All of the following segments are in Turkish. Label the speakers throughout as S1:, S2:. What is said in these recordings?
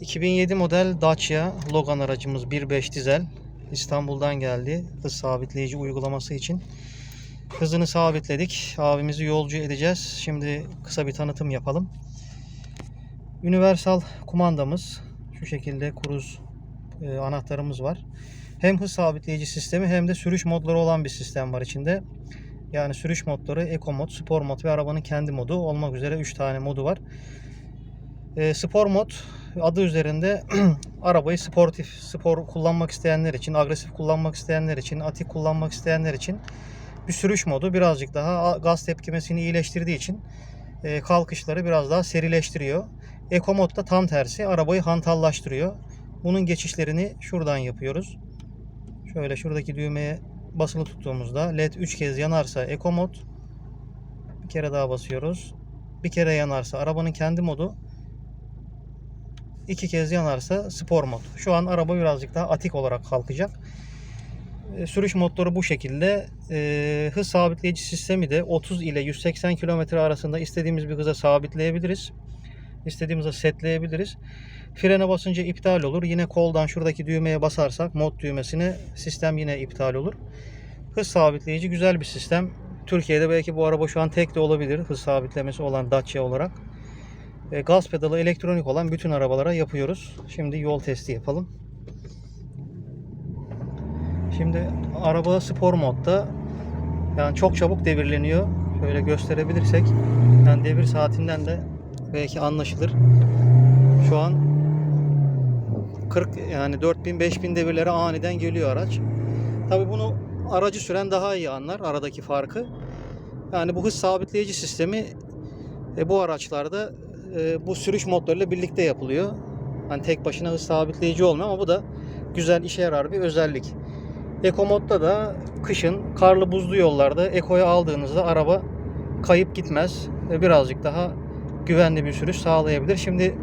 S1: 2007 model Dacia Logan aracımız 1.5 dizel. İstanbul'dan geldi. Hız sabitleyici uygulaması için. Hızını sabitledik. Abimizi yolcu edeceğiz. Şimdi kısa bir tanıtım yapalım. Universal kumandamız. Şu şekilde kruz e, anahtarımız var. Hem hız sabitleyici sistemi hem de sürüş modları olan bir sistem var içinde. Yani sürüş modları Eco mod, Spor mod ve arabanın kendi modu olmak üzere 3 tane modu var. E, spor mod adı üzerinde arabayı sportif, spor kullanmak isteyenler için, agresif kullanmak isteyenler için, atik kullanmak isteyenler için bir sürüş modu birazcık daha gaz tepkimesini iyileştirdiği için e, kalkışları biraz daha serileştiriyor. Eco mod da tam tersi arabayı hantallaştırıyor. Bunun geçişlerini şuradan yapıyoruz. Şöyle şuradaki düğmeye basılı tuttuğumuzda led 3 kez yanarsa Eco mod bir kere daha basıyoruz. Bir kere yanarsa arabanın kendi modu iki kez yanarsa spor mod. Şu an araba birazcık daha atik olarak kalkacak. E, Sürüş modları bu şekilde. E, hız sabitleyici sistemi de 30 ile 180 km arasında istediğimiz bir hıza sabitleyebiliriz. İstediğimiz setleyebiliriz. Frene basınca iptal olur. Yine koldan şuradaki düğmeye basarsak mod düğmesine sistem yine iptal olur. Hız sabitleyici güzel bir sistem. Türkiye'de belki bu araba şu an tek de olabilir. Hız sabitlemesi olan Dacia olarak. E, gaz pedalı elektronik olan bütün arabalara yapıyoruz. Şimdi yol testi yapalım. Şimdi araba spor modda. Yani çok çabuk devirleniyor. Şöyle gösterebilirsek. Yani devir saatinden de belki anlaşılır. Şu an 40 yani 4000 5000 devirlere aniden geliyor araç. Tabii bunu aracı süren daha iyi anlar aradaki farkı. Yani bu hız sabitleyici sistemi e, bu araçlarda e, bu sürüş modlarıyla birlikte yapılıyor. Hani tek başına hız sabitleyici olmuyor ama bu da güzel işe yarar bir özellik. Eco modda da kışın karlı buzlu yollarda Eco'yu aldığınızda araba kayıp gitmez ve birazcık daha güvenli bir sürüş sağlayabilir. Şimdi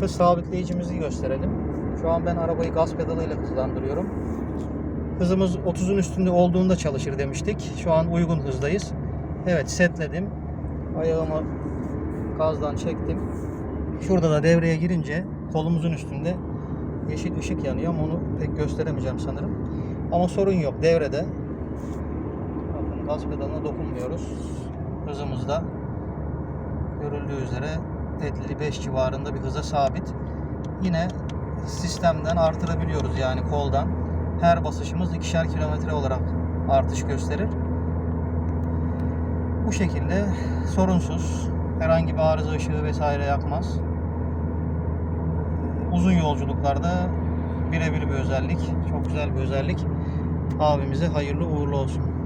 S1: hız sabitleyicimizi gösterelim. Şu an ben arabayı gaz pedalıyla hızlandırıyorum. Hızımız 30'un üstünde olduğunda çalışır demiştik. Şu an uygun hızdayız. Evet setledim. Ayağımı gazdan çektim. Şurada da devreye girince kolumuzun üstünde yeşil ışık yanıyor ama onu pek gösteremeyeceğim sanırım. Ama sorun yok devrede. Bakın gaz pedalına dokunmuyoruz. Hızımız da görüldüğü üzere 55 civarında bir hıza sabit. Yine sistemden artırabiliyoruz yani koldan. Her basışımız ikişer kilometre olarak artış gösterir. Bu şekilde sorunsuz. Herhangi bir arıza ışığı vesaire yakmaz. Uzun yolculuklarda birebir bir özellik. Çok güzel bir özellik. Abimize hayırlı uğurlu olsun.